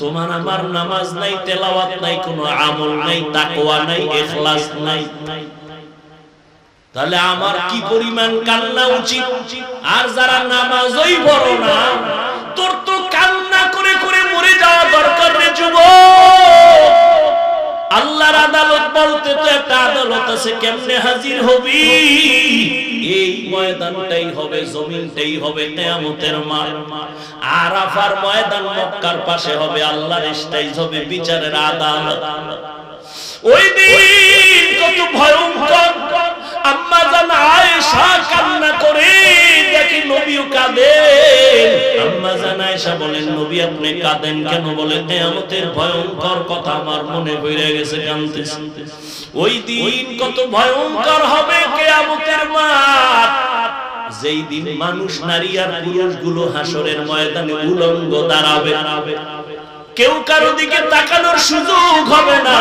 তোমার আমার নামাজ নাই, তেলাওয়াত নাই, কোনো আমল নাই, তাকওয়া নাই, ইখলাস নাই। তাহলে আমার কি পরিমাণ কান্না উচিত? আর যারা নামাজই বড় না, তোর তো কান্না করে করে মরে যাওয়া দরকার রে যুবক। আল্লাহর আদালত বলতে তো একটা আদালত আছে, কেমনে হাজির হবি? ময়দানটাই হবে, জমিনটাই হবে কেয়ামতের মাঠ। আরাফার ময়দান মক্কার পাশে হবে, আল্লাহর স্টেজ হবে বিচারের আদালত। ওই দিন কত ভয়ঙ্কর আম্মা জান আয়েশা কান্না করে দেখি আম্মা জান আয়েশা বলেন, নবী, আপনি কাঁদেন কেন? বলে, কিয়ামতের ভয়ঙ্কর কথা আমার মনে গেছে ওই দিন কত ভয়ঙ্কর হবে কিয়ামতের মাঠ। যেই দিন মানুষ, নারী আর পুরুষগুলো হাসরের ময়দানে উলঙ্গ দাঁড়াবে। কেউ কারও দিকে তাকানোর সুযোগ হবে না।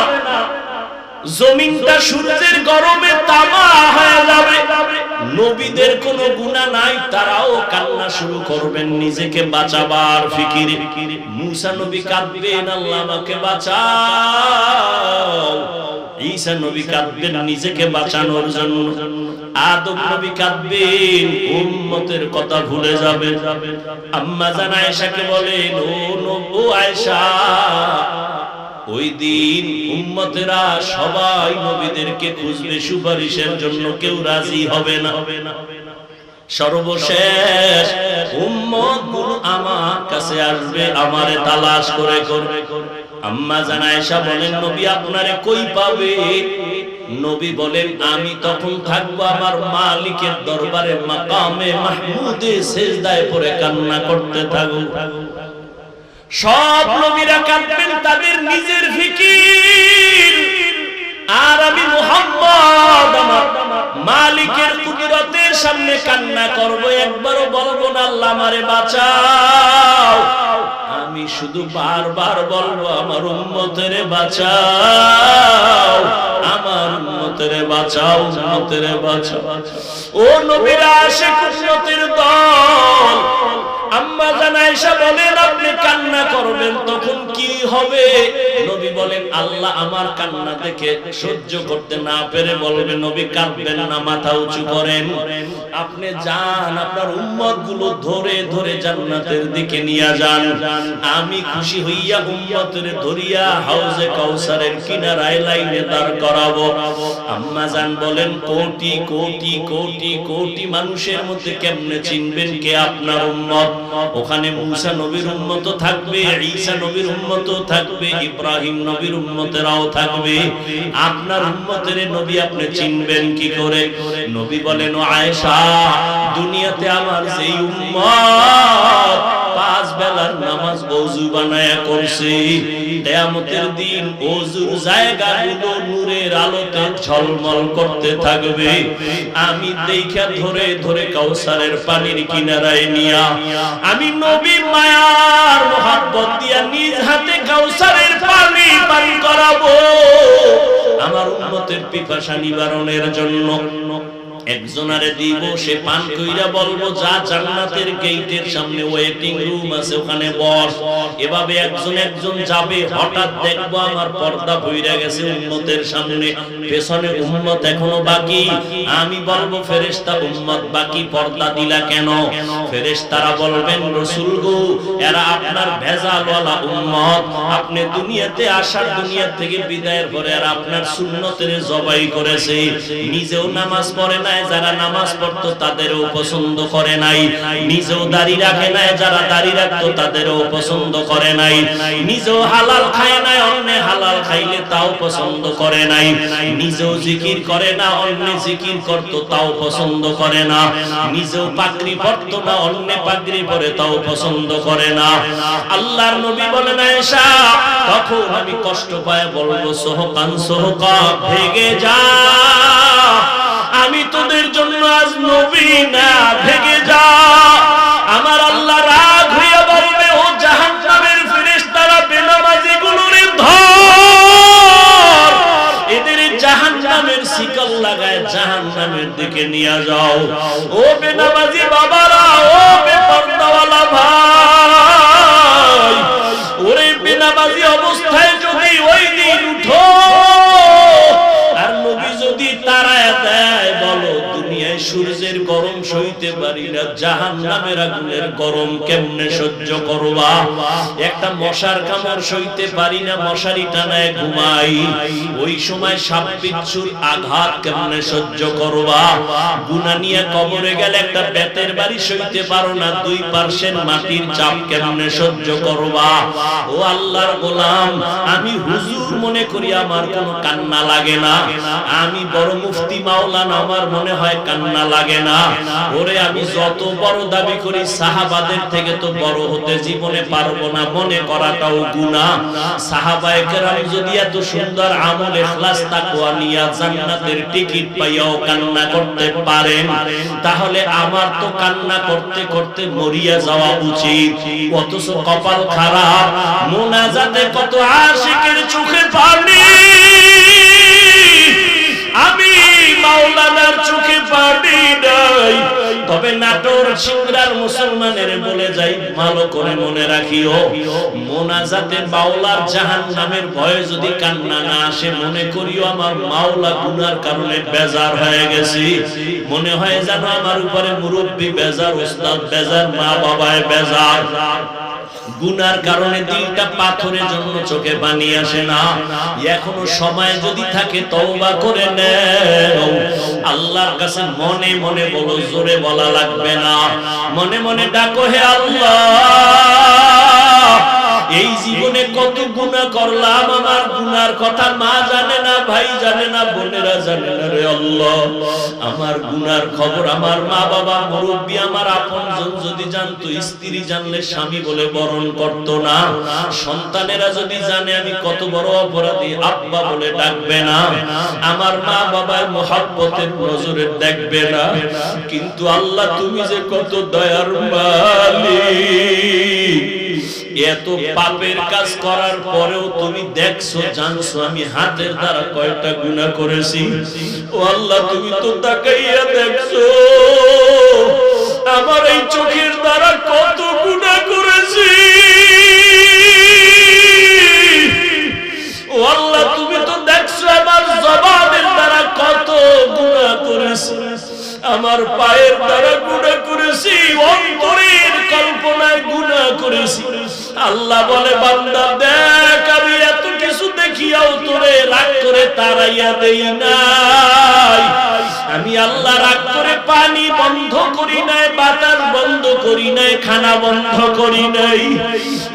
জমিনটা সূর্যের গরমে তামা হয়ে যাবে। নবীদের কোনো গুনাহ নাই, তারাও কান্না শুরু করবেন, নিজেকে বাঁচাবার ফিকিরে। মুসা নবী কাঁদবেন, আল্লাহ আমাকে বাঁচাও। ঈসা নবী কাঁদবেন, নিজেকে বাঁচানোর জন্য। আদম নবী কাঁদবেন, উম্মতের কথা ভুলে যাবে। আম্মা জান আয়েশাকে বলেন, ও নবু আয়েশা ওই দিন উম্মতেরা সবাই নবীদেরকে খুঁজবে সুপারিশের জন্য কেউ রাজি হবে না। সর্বশেষ উম্মতগুলো আমার কাছে আসবে, আমারে তালাশ করে করবে। আম্মা জানায়সা বলেন, নবী আপনারে কই পাবে? নবী বলেন, আমি তখন থাকব আমার মালিকের দরবারে, মাকামে মাহমুদে সেজদায় পড়ে কান্না করতে থাকব। সব নবীরা কাঁদবেন, তাদের নিজের ফিকির। আর আমি মোহাম্মদ, আমার মালিকের কুদরতের সামনে কান্না করব, একবারও বলব না, আল্লাহ আমারে বাঁচাও। আমি শুধু বারবার বলব, আমার উম্মতের বাঁচাও, আমার উম্মতের বাঁচাও উম্মতের বাঁচাও। ও নবীরা আসে কুদরতের দল আম্মা বলেন, আপনি কান্না করবেন, তখন কি হবে? নবী বলেন, আল্লাহ আমার কান্না দেখে সহ্য করতে না পেরে নবী কাঁদবেন না, মাথা উঁচু করেন। আপনি যান, আপনার উম্মতগুলো ধরে ধরে জান্নাতের দিকে নিয়ে যান। আমি খুশি হইয়া উম্মতের ধরিয়া হাউজে কাউসারের কিনারায় লাইনে দাঁড় করাবো। আম্মা জান বলেন, কোটি কোটি কোটি কোটি মানুষের মধ্যে কেমনে চিনবেন কে আপনার উম্মত? ওখানে মুসা নবীর উন্মত থাকবে, ঈসা নবীর উন্মত থাকবে, ইব্রাহিম নবীর উন্মতেরাও থাকবে। আপনার উন্মতের নবী আপনি চিনবেন কি করে? নবী বলেন আয়েশা, দুনিয়াতে আমার সেই উম্মত বেলার নামাজ ওযু বানায়া করছে। কিয়ামতের দিন ওযুর জায়গাগুলো নূরের আলোতে ঝলমল করতে থাকবে। আমি দেখা ধরে ধরে কাউসারের পানির কিনারায় নিয়া, আমি নবী মায়ার মোহাব্বত দিয়া নিজ হাতে কাউসারের পানি পান করাবো। আমার উম্মতের পিপাসা নিবারণের জন্য একজনারে দিব, সে পান কইরা বলব, যা জান্নাতের গেটের সামনে ওয়েটিং রুম আছে, ওখানে বস। এভাবে একজন একজন যাবে, হঠাৎ দেখব আমার পর্দা বইরা গেছে উম্মতের সামনে। পেছনে উম্মত এখনও বাকি। আমি বলব, ফেরেশতা উম্মত বাকি, পর্দা দিলা কেন? ফেরেশতারা বলবেন, রাসূল গো, এরা আপনার ভেজালওয়ালা উম্মত। আপনি দুনিয়াতে আসার দুনিয়া থেকে বিদায়ের পরে আর আপনার সুন্নতের জবাই করেছে। নিজেও নামাজ পড়ে নাই যারা নামাজ পড়তো তাদেরও পছন্দ করে নাই। নিজেও দাড়ি রাখে নাই, যারা দাড়ি রাখতো তাদেরও পছন্দ করে নাই। নিজেও হালাল খায় নাই, অন্য হালাল খাইলে তাও পছন্দ করে নাই। নিজেও জিকির করে না, অন্য জিকির করতো তাও পছন্দ করে না। নিজেও পাগড়ি পরতো না, অন্য পাগড়ি পরে তাও পছন্দ করে না। আল্লাহর নবী বলেন, আয়েশা, তখন আমি কষ্ট পায় বলব, সোহকান সোহকা ভেগে যা। আমি তোদের জন্য আজ নবী না ভেঙে যা। আমার আল্লাহ রাগ হইয়া বলবে, ও জাহান্নামের ফেরেশতারা বেনামাজি গুলোরে ধর। এদের জাহান্নামের শিকল লাগায় জাহান জাহান্নামের দিকে নিয়ে যাও। ও বেনামাজি বাবারা, ও বেপরদাওয়ালা ভাই। ওরে বিনা বেনামাজি অবস্থায় যদি ওই দিন উঠো সইতে পারি না জাহান নামের আগুনের গরম কেমনে সহ্য করবা? একটা মশার কামড় সইতে পারি না, মশারি টানায় ঘুমাই। ওই সময় সাপ বিচ্ছুর আঘাত কেমনে সহ্য করবা? গুনা নিয়ে কবরে গেলে একটা বেতের বাড়ি সইতে পারো না, দুই পার্শ্বের মাটির চাপ কেমনে সহ্য করবা? ও আল্লাহর গোলাম, আমি হুজুর মনে করি আমার কোনো কান্না লাগে না। আমি বড় মুফতি মাওলানা, আমার মনে হয় কান্না লাগে না। ওরে আমি যত বড় দাবি করি, সাহাবাদের থেকে তো বড় হতে জীবনে পারব না, মনে করাটাও গুনাহ। সাহাবায়ে কেরাম যদি এত সুন্দর আমল ইখলাস তাকওয়া নিয়া জান্নাতের টিকিট পাইয়াও কান্না করতে পারেন, তাহলে আমার তো কান্না করতে করতে মরিয়া যাওয়া উচিত। অথচ কপাল খারাপ, মোনাজাতে কত আশিকের চোখে পানি। মাওলানার চোখে পানি নাই। তবে নাটোর সিংরার মুসলমানের বলে যাই, ভালো করে মনে রাখিও, মোনাজাতে মাওলার জাহান নামের ভয়ে যদি কান্না না আসে, মনে করিও আমার মাওলা গুনার কারণে বেজার হয়ে গেছি। মনে হয় যেন আমার উপরে মুরব্বী, বেজার ওস্তাদ, বেজার মা বাবায় বেজার। গুনার কারণে দিলটা পাথরের জন্য চোখে পানি আসে না। এখনও সময় যদি থাকে তওবা করে নেও। আল্লাহর কাছে মনে মনে বলো, জোরে বলা লাগবে না। মনে মনে ডাকো হে আল্লাহ। এই জীবনে কত গুণা করলাম, আমার গুনার কথা মা জানে না, ভাই জানে না, বোনেরা জানে না রে আল্লাহ। আমার গুনার খবর আমার মা বাবা মুরব্বী, আমার আপনজন যদি জানতো, স্ত্রী জানলে স্বামী বলে বরণ করত না। সন্তানেরা যদি জানে, আমি কত বড় অপরাধী, আব্বা বলে ডাকবে না। আমার মা বাবার মোহাব্বতের নজরে দেখবে না। কিন্তু আল্লাহ, তুমি যে কত দয়ার মালিক। এত পাপের কাজ করার পরেও তুমি দেখছ, জানছো, আমি হাতের দ্বারা কয়টা গুনাহ করেছি? ও আল্লাহ, তুমি তো তাকাইয়া দেখছ, আমার এই চোখের দ্বারা কত গুনাহ করেছি? ও আল্লাহ, তুমি তো দেখছ, আমার জবানের দ্বারা কত গুনাহ করেছি? আমার পায়ের দ্বারা গুনাহ করেছি অন্তরের কল্পনায় গুনাহ করেছি। আল্লাহ বলে, বান্দা, দেখ, আমি এত কিছু দেখিয়াও তোরে রাগ করে তাড়াইয়া দেই নাই। আমি আল্লাহ রাগ করে পানি বন্ধ করি নাই, বাতাস বন্ধ করি নাই, খানা বন্ধ করি নাই।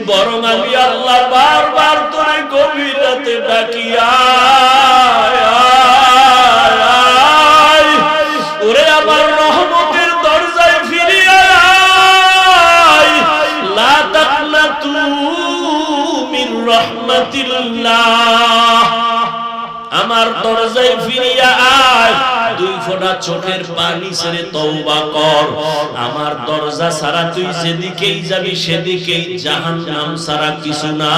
বরং আমি আল্লাহ বারবার তোরে গভীর রাতে ডাকিয়া চোখের পানি ছেড়ে তওবা কর। আমার দরজা ছাড়া তুই যেদিকেই যাবি সেদিকেই জাহান্নাম ছাড়া কিছু না।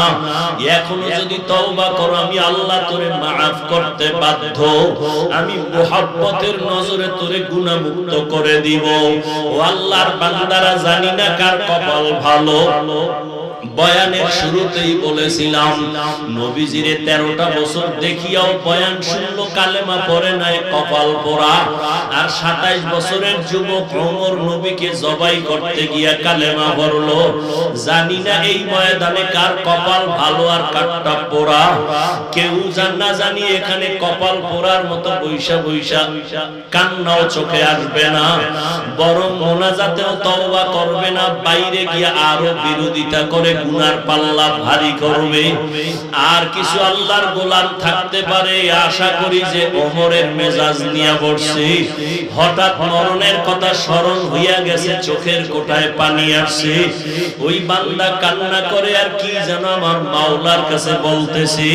এখনও যদি তওবা করো, আমি আল্লাহ তোরে মাফ করতে বাধ্য। আমি মোহাব্বতের নজরে তোরে গুনাহমুক্ত করে দিব। ও আল্লাহর বান্দারা জানি না কার কপাল ভালো। বয়ানের শুরুতেই বলেছিলাম, নবীজিরে তেরোটা বছর দেখিয়াও বয়ান শুনলো কালেমা পরে নাই, কপাল পোড়া। আর সাতাইশ বছরের যুবক ওমর নবীকে জবাই করতে গিয়া কালেমা ভরলো। জানি না এই ময়দানে কার কপাল ভালো আর কারটা পোড়া। কেউ জান না জানি এখানে কপাল পোড়ার মতো বৈশা বৈশা কান্নাও চোখে আসবে না। বরং মোনাজাতেও তওবা করবে না, বাইরে গিয়া আরও বিরোধিতা করে গুনার পাল্লা ভারী করবে। আর কিছু আল্লাহর গোলাম থাকতে পারে, আশা করি যে ওমরের মেজাজ নিয়ে বসছে। হঠাৎ মরণের কথা স্মরণ হইয়া গেছে, চোখের কোটায় পানি আসছে। ওই বান্দা কান্না করে আর কি যেন আমার মাওলার কাছে বলতেছে।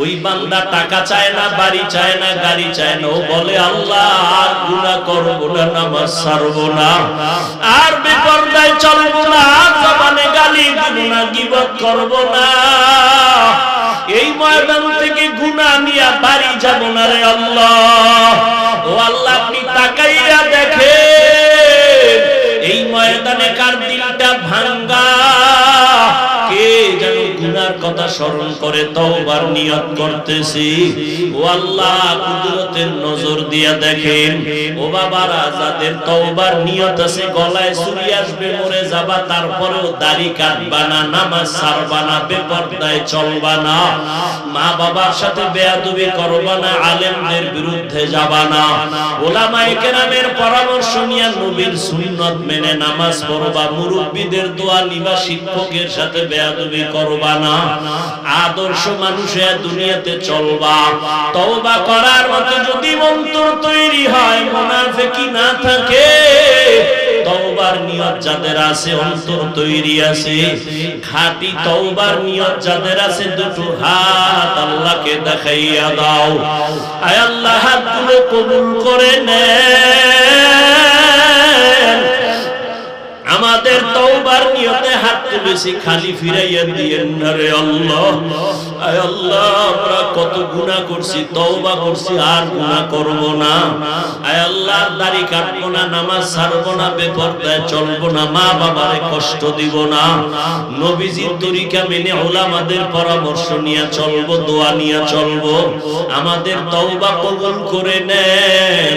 ওই বান্দা টাকা চায় না, বাড়ি চায় না, গাড়ি চায় না। ও বলে, আল্লাহ, আর গুনাহ করব না, নামাজ ছাড়বো না। আর বেপরদায় চলবো না জবানে গালি দিব না গিবত করব না। এই ময়দান থেকে গুনাহ নিয়ে বাড়ি যাব না রে আল্লাহ। ও আল্লাহ, আপনি তাকাইয়া দেখেন, এই ময়দানে কার দিলটা ভাঙ্গা? গুনার কথা স্মরণ করে তওবার নিয়ত করতেছি। ও আল্লাহ, কুদরতের নজর দিয়া দেখেন। ও বাবারা, যাদের তওবার নিয়ত আছে, গলায় চুরি আসবে, মরে যাবা, তারপরেও দাড়ি কাটবা না, নামাজ ছাড়বা না, বেপরদায় চলবা না। মা বাবার সাথে বেয়াদবি করবা না, আলেমদের বিরুদ্ধে যাবা না। ওলামায়ে কেরামের পরামর্শ নিয়ে নবীর সুন্নত মেনে নামাজ পড়বা, মুরব্বীদের দোয়া নিবা, শিক্ষকের সাথে বেয়াদবি করবা না। আদর্শ মানুষের দুনিয়াতে চলবা। তওবা করার মতো যদি অন্তর তৈরি হয়, মুনাফিকি না থাকে, তওবার নিয়ত যাদের আছে, অন্তর তৈরি আছে। খাঁটি তওবার নিয়ত যাদের আছে, দুটো হাত আল্লাহকে দেখাইয়া দাও। আয় আল্লাহ, হাতগুলো কবুল করে নেন আমাদের তওবার নিয়তে হাত তুলেছি, খালি ফিরাইয়া দিয়েন না রে আল্লাহ। আয় আল্লাহ, আমরা কত গুনাহ করছি, তওবা করছি, আর গুনাহ করব না। আয় আল্লাহ, দাড়ি কাটবো না, নামাজ ছাড়বো না, বেপরদায় চলবো না মা বাবারে কষ্ট দিব না। নবীজির তরিকা মেনে ওলামাদের পরামর্শ নিয়ে চলবো, দোয়া নিয়ে চলবো। আমাদের তওবা কবুল করে নেন।